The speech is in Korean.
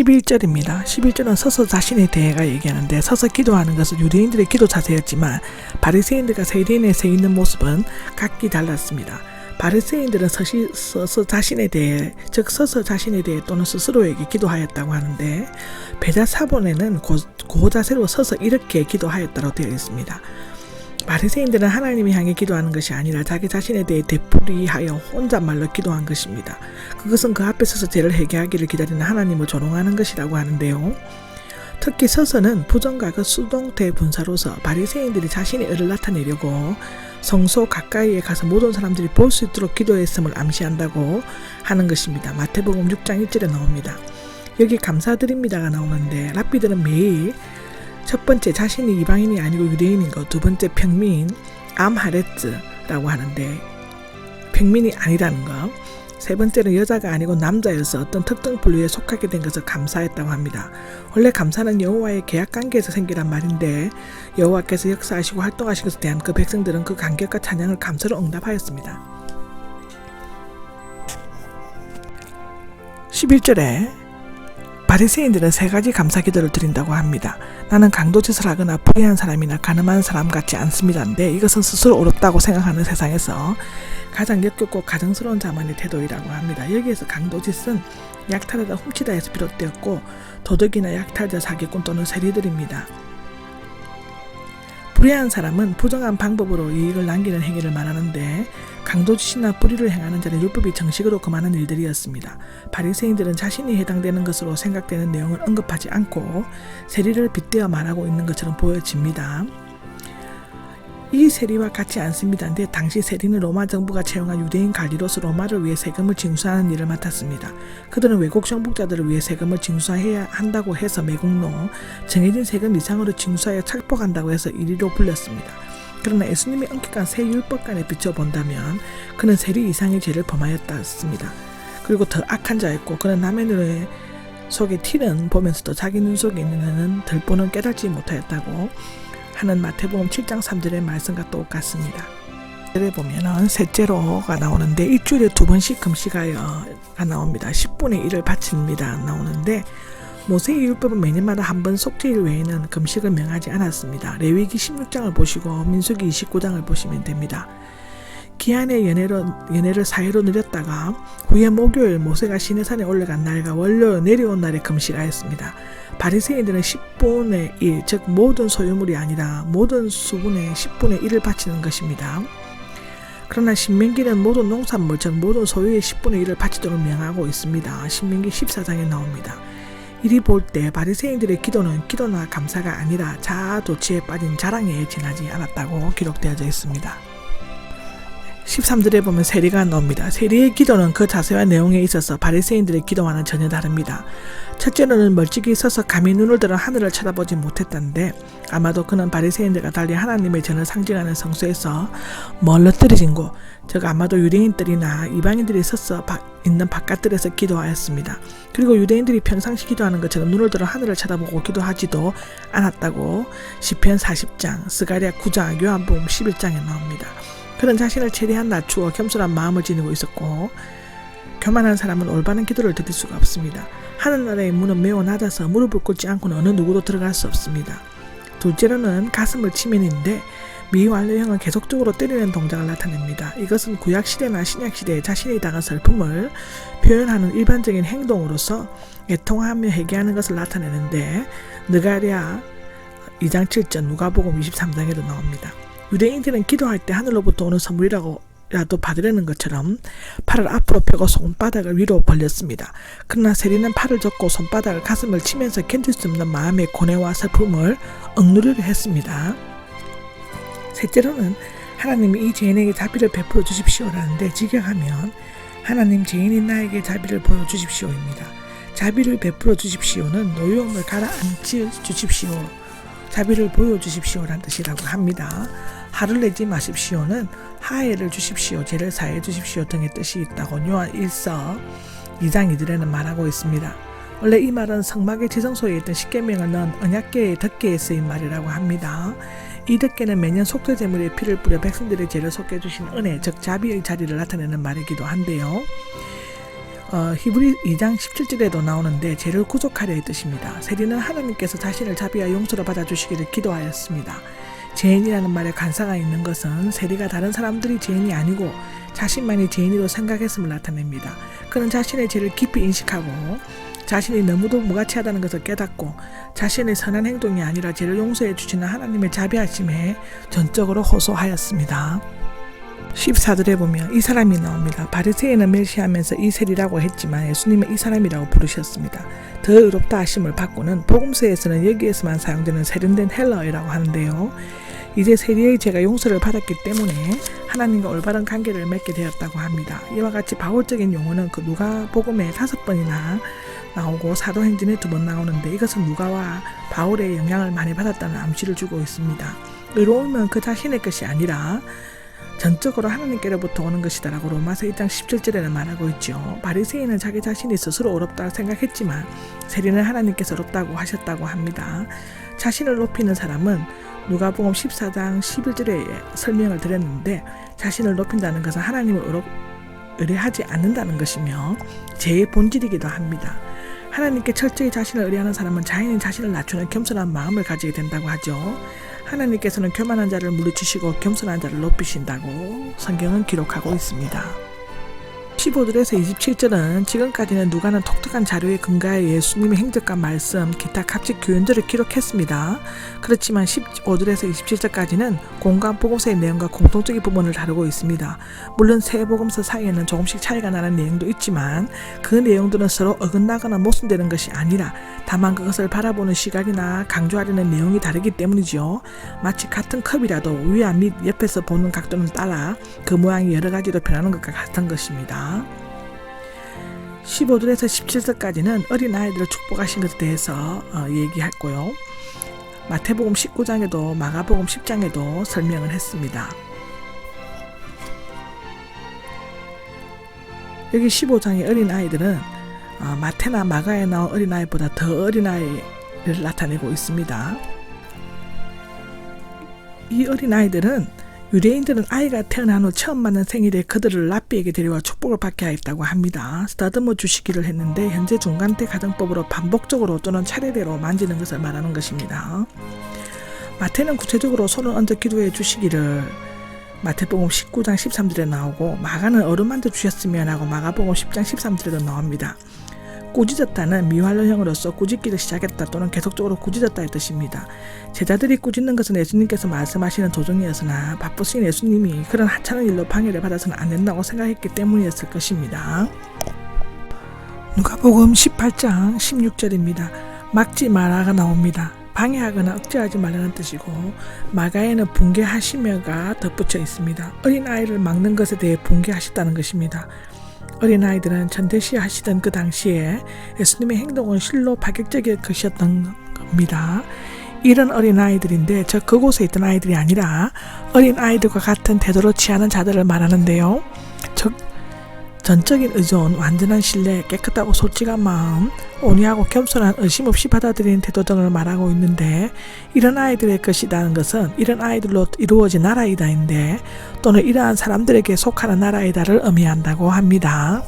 11절입니다. 11절은 서서 자신에 대해가 얘기하는데 서서 기도하는 것은 유대인들의 기도 자세였지만 바리새인들과 세리인의 서 있는 모습은 각기 달랐습니다. 바리새인들은 서시, 서서 자신에 대해 즉 서서 자신에 대해 또는 스스로에게 기도하였다고 하는데 배자 사본에는 고, 고자세로 서서 이렇게 기도하였다고 되어 있습니다. 바리새인들은 하나님을 향해 기도하는 것이 아니라 자기 자신에 대해 되풀이하여 혼잣말로 기도한 것입니다. 그것은 그 앞에 서서 죄를 회개하기를 기다리는 하나님을 조롱하는 것이라고 하는데요. 특히 서서는 부정과그 수동태 분사로서 바리새인들이 자신의 의를 나타내려고 성소 가까이에 가서 모든 사람들이 볼 수 있도록 기도했음을 암시한다고 하는 것입니다. 마태복음 6장 1절에 나옵니다. 여기 감사드립니다가 나오는데 랍비들은 매일 첫 번째 자신이 이방인이 아니고 유대인인 것, 두 번째 평민 암하레츠라고 하는데 평민이 아니라는 것, 세 번째는 여자가 아니고 남자여서 어떤 특정 분류에 속하게 된 것을 감사했다고 합니다. 원래 감사는 여호와의 계약 관계에서 생기란 말인데 여호와께서 역사하시고 활동하신 것에 대한 그 백성들은 그 간격과 찬양을 감사로 응답하였습니다. 11절에 바리새인들은 세 가지 감사 기도를 드린다고 합니다. 나는 강도짓을 하거나 불의한 사람이나 가늠한 사람 같지 않습니다인데 이것은 스스로 어렵다고 생각하는 세상에서 가장 역겹고 가정스러운 자만의 태도이라고 합니다. 여기에서 강도짓은 약탈하다 훔치다에서 비롯되었고 도덕이나 약탈자 사기꾼 또는 세리들입니다. 불의한 사람은 부정한 방법으로 이익을 남기는 행위를 말하는데 강도짓이나 불의를 행하는 자는 율법이 정식으로 금하는 일들이었습니다. 바리새인들은 자신이 해당되는 것으로 생각되는 내용을 언급하지 않고 세리를 빗대어 말하고 있는 것처럼 보여집니다. 이 세리와 같지 않습니다인데 당시 세리는 로마 정부가 채용한 유대인 관리로서 로마를 위해 세금을 징수하는 일을 맡았습니다. 그들은 외국 정복자들을 위해 세금을 징수해야 한다고 해서 매국노, 정해진 세금 이상으로 징수하여 착복한다고 해서 이리로 불렸습니다. 그러나 예수님이 엄격한 새 율법관에 비춰본다면 그는 세리 이상의 죄를 범하였다습니다. 그리고 더 악한 자였고 그는 남의 눈에 속에 티는 보면서도 자기 눈 속에 있는 눈은 들보는 깨닫지 못하였다고 하는 마태복음 7장 3절의 말씀과 똑같습니다. 에 보면은 셋째로가 나오는데 일주일에 두 번씩 금식하여가 나옵니다. 10분의 1을 바칩니다. 나오는데 모세의 율법은 매년마다 한 번 속죄일 외에는 금식을 명하지 않았습니다. 레위기 16장을 보시고 민수기 29장을 보시면 됩니다. 기한의 연애로, 연애를 사회로 늘렸다가 후에 목요일 모세가 시내산에 올라간 날과 월요일 내려온 날에 금식하였습니다. 바리새인들은 10분의 1, 즉 모든 소유물이 아니라 모든 수분의 10분의 1을 바치는 것입니다. 그러나 신명기는 모든 농산물, 즉 모든 소유의 10분의 1을 바치도록 명하고 있습니다. 신명기 14장에 나옵니다. 이리 볼 때 바리새인들의 기도는 기도나 감사가 아니라 자아 도취에 빠진 자랑에 지나지 않았다고 기록되어져 있습니다. 13절에 보면 세리가 나옵니다. 세리의 기도는 그 자세와 내용에 있어서 바리새인들의 기도와는 전혀 다릅니다. 첫째로는 멀찍이 서서 감히 눈을 들어 하늘을 쳐다보지 못했다는데 아마도 그는 바리새인들과 달리 하나님의 전을 상징하는 성소에서 멀러뜨려진 곳, 즉 아마도 유대인들이나 이방인들이 서서 바, 있는 바깥들에서 기도하였습니다. 그리고 유대인들이 평상시 기도하는 것처럼 눈을 들어 하늘을 쳐다보고 기도하지도 않았다고 시편 40장, 스가랴 9장, 요한복음 11장에 나옵니다. 그는 자신을 최대한 낮추어 겸손한 마음을 지니고 있었고 교만한 사람은 올바른 기도를 드릴 수가 없습니다. 하늘나라의 문은 매우 낮아서 무릎을 꿇지 않고는 어느 누구도 들어갈 수 없습니다. 둘째로는 가슴을 치면인데 미완료형은 계속적으로 때리는 동작을 나타냅니다. 이것은 구약시대나 신약시대에 자신이 당한 슬픔을 표현하는 일반적인 행동으로서 애통하며 회개하는 것을 나타내는데 느가랴 2장 7절 누가복음 23장에도 나옵니다. 유대인들은 기도할 때 하늘로부터 오는 선물이라고 라도 받으려는 것처럼 팔을 앞으로 펴고 손바닥을 위로 벌렸습니다. 그러나 세리는 팔을 젓고 손바닥을 가슴을 치면서 견딜 수 없는 마음의 고뇌와 슬픔을 억누르려 했습니다. 셋째로는 하나님이 이 죄인에게 자비를 베풀어 주십시오라는데 직역하면 하나님 죄인인 나에게 자비를 보여 주십시오입니다. 자비를 베풀어 주십시오는 노여움을 가라앉히 주십시오. 자비를 보여 주십시오란 뜻이라고 합니다. 화를 내지 마십시오는 하해를 주십시오, 죄를 사해 주십시오 등의 뜻이 있다고 요한 1서 2장 2절에는 말하고 있습니다. 원래 이 말은 성막의 지성소에 있던 십계명을 넣은 언약계의 덕계에 쓰인 말이라고 합니다. 이 덕계는 매년 속죄 제물의 피를 뿌려 백성들의 죄를 속해 주신 은혜, 즉 자비의 자리를 나타내는 말이기도 한데요. 어, 히브리 2장 17절에도 나오는데 죄를 구속하려 의 뜻입니다. 세리는 하나님께서 자신을 자비와 용서로 받아주시기를 기도하였습니다. 죄인이라는 말에 간사가 있는 것은 세리가 다른 사람들이 죄인이 아니고 자신만이 죄인으로 생각했음을 나타냅니다. 그는 자신의 죄를 깊이 인식하고 자신이 너무도 무가치하다는 것을 깨닫고 자신의 선한 행동이 아니라 죄를 용서해 주시는 하나님의 자비하심에 전적으로 호소하였습니다. 14절에 보면 이 사람이 나옵니다. 바리새인은 멸시하면서 이 셀이라고 했지만 예수님은 이 사람이라고 부르셨습니다. 더 의롭다 하심을 받고는 복음서에서는 여기에서만 사용되는 세련된 헬러어라고 하는데요. 이제 세리의 죄가 용서를 받았기 때문에 하나님과 올바른 관계를 맺게 되었다고 합니다. 이와 같이 바울적인 용어는 그 누가 복음에 다섯 번이나 나오고 사도행전에 두 번 나오는데 이것은 누가와 바울의 영향을 많이 받았다는 암시를 주고 있습니다. 의로움은 그 자신의 것이 아니라 전적으로 하나님께로부터 오는 것이다라고 로마서 1장 17절에는 말하고 있죠. 바리새인은 자기 자신이 스스로 어렵다고 생각했지만 세리는 하나님께서 어렵다고 하셨다고 합니다. 자신을 높이는 사람은 누가복음 14장 11절에 설명을 드렸는데 자신을 높인다는 것은 하나님을 의뢰하지 않는다는 것이며 죄의 본질이기도 합니다. 하나님께 철저히 자신을 의뢰하는 사람은 자연히 자신을 낮추는 겸손한 마음을 가지게 된다고 하죠. 하나님께서는 교만한 자를 물리치시고 겸손한 자를 높이신다고 성경은 기록하고 있습니다. 15절에서 27절은 지금까지는 누가는 독특한 자료에 근거해 예수님의 행적과 말씀, 기타 각직 교훈들을 기록했습니다. 그렇지만 15절에서 27절까지는 공간 보고서의 내용과 공통적인 부분을 다루고 있습니다. 물론 세 복음서 사이에는 조금씩 차이가 나는 내용도 있지만 그 내용들은 서로 어긋나거나 모순되는 것이 아니라 다만 그것을 바라보는 시각이나 강조하려는 내용이 다르기 때문이죠. 마치 같은 컵이라도 위와 밑 옆에서 보는 각도는 따라 그 모양이 여러 가지로 변하는 것과 같은 것입니다. 15절에서 17절까지는 어린아이들을 축복하신 것에 대해서 어, 얘기했고요. 마태복음 19장에도 마가복음 10장에도 설명을 했습니다. 여기 15장의 어린아이들은 어, 마태나 마가에 나온 어린아이보다 더 어린아이를 나타내고 있습니다. 이 어린아이들은 유대인들은 아이가 태어난 후 처음 맞는 생일에 그들을 랍비에게 데려와 축복을 받게 하였다고 합니다. 쓰다듬어 주시기를 했는데 현재 중간때 가정법으로 반복적으로 또는 차례대로 만지는 것을 말하는 것입니다. 마태는 구체적으로 손을 얹어 기도해 주시기를 마태복음 19장 13절에 나오고 마가는 어루만져 주셨으면 하고 마가복음 10장 13절에도 나옵니다. 꾸짖었다는 미활로형으로서 꾸짖기를 시작했다 또는 계속적으로 꾸짖었다의 뜻입니다. 제자들이 꾸짖는 것은 예수님께서 말씀하시는 도중이었으나 바쁘신 예수님이 그런 하찮은 일로 방해를 받아서는 안 된다고 생각했기 때문이었을 것입니다. 누가복음 18장 16절입니다. 막지 마라가 나옵니다. 방해하거나 억제하지 말라는 뜻이고 마가에는 붕괴하시며가 덧붙여 있습니다. 어린 아이를 막는 것에 대해 붕괴하셨다는 것입니다. 어린아이들은 전대시 하시던 그 당시에 예수님의 행동은 실로 파격적일 것이었던 겁니다. 이런 어린아이들인데 저 그곳에 있던 아이들이 아니라 어린아이들과 같은 태도를 취하는 자들을 말하는데요. 즉 전적인 의존, 완전한 신뢰, 깨끗하고 솔직한 마음, 온유하고 겸손한 의심 없이 받아들이는 태도 등을 말하고 있는데 이런 아이들의 것이라는 것은 이런 아이들로 이루어진 나라이다인데 또는 이러한 사람들에게 속하는 나라이다를 의미한다고 합니다.